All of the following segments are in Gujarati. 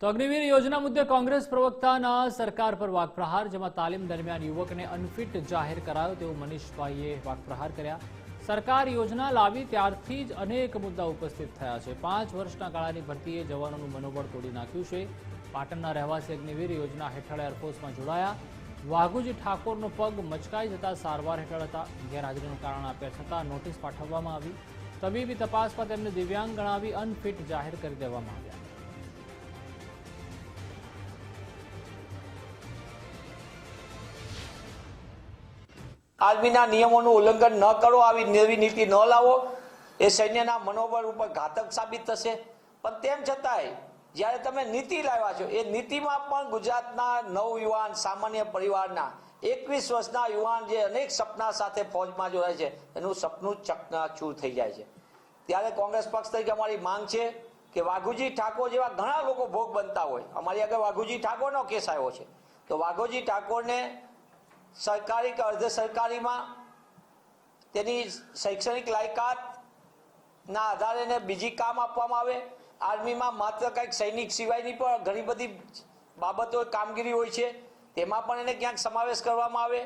તો અગ્નિવીર યોજના મુદ્દે કોંગ્રેસ પ્રવક્તાના સરકાર પર વાકપ્રહાર, જેમાં તાલીમ દરમિયાન યુવકને અનફિટ જાહેર કરાયો તેવું મનીષભાઈએ વાકપ્રહાર કર્યા. સરકાર યોજના લાવી ત્યારથી જ અનેક મુદ્દા ઉપસ્થિત થયા છે. પાંચ વર્ષના ગાળાની ભરતીએ જવાનોનું મનોબળ તોડી નાખ્યું છે. પાટણના રહેવાસી અગ્નિવીર યોજના હેઠળ એરફોર્સમાં જોડાયા. વાઘુજી ઠાકોરનો પગ મચકાઈ જતા સારવાર હેઠળ હતા. ગેરહાજરીનું કારણ આપ્યા છતાં નોટિસ પાઠવવામાં આવી. તબીબી તપાસમાં તેમને દિવ્યાંગ ગણાવી અનફિટ જાહેર કરી દેવામાં આવ્યા. આર્મીના નિયમોનું ઉલ્લંઘન ન કરો, આવી નવી નીતિ ન લાવો. એ સૈન્યના મનોબળ ઉપર ઘાતક સાબિત થશે. પણ તેમ છતાંય, જ્યારે તમે નીતિ લાવ્યા છો, એ નીતિમાં પણ ગુજરાતના નવયુવાન સામાન્ય પરિવારના એકવીસ વર્ષના યુવાન જે અનેક સપના સાથે ફોજમાં જોડાય છે, એનું સપનું ચકનાચૂર થઈ જાય છે. ત્યારે કોંગ્રેસ પક્ષ તરીકે અમારી માંગ છે કે વાઘુજી ઠાકોર જેવા ઘણા લોકો ભોગ બનતા હોય. અમારી આગળ વાઘુજી ઠાકોરનો કેસ આવ્યો છે. તો વાઘોજી ઠાકોરને સરકારી કે અર્ધ સરકારીમાં તેની શૈક્ષણિક લાયકાતના આધારે એને બીજી કામ આપવામાં આવે. આર્મીમાં માત્ર કંઈક સૈનિક સિવાયની પણ ઘણી બધી બાબતો કામગીરી હોય છે. તેમાં પણ એને ક્યાંક સમાવેશ કરવામાં આવે.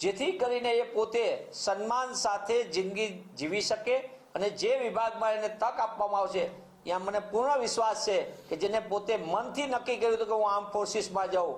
જેથી કરીને એ પોતે સન્માન સાથે જિંદગી જીવી શકે અને જે વિભાગમાં એને તક આપવામાં આવશે, ત્યાં મને પૂર્ણ વિશ્વાસ છે કે જેને પોતે મનથી નક્કી કર્યું હતું કે હું આર્મ ફોર્સિસમાં જાઉં.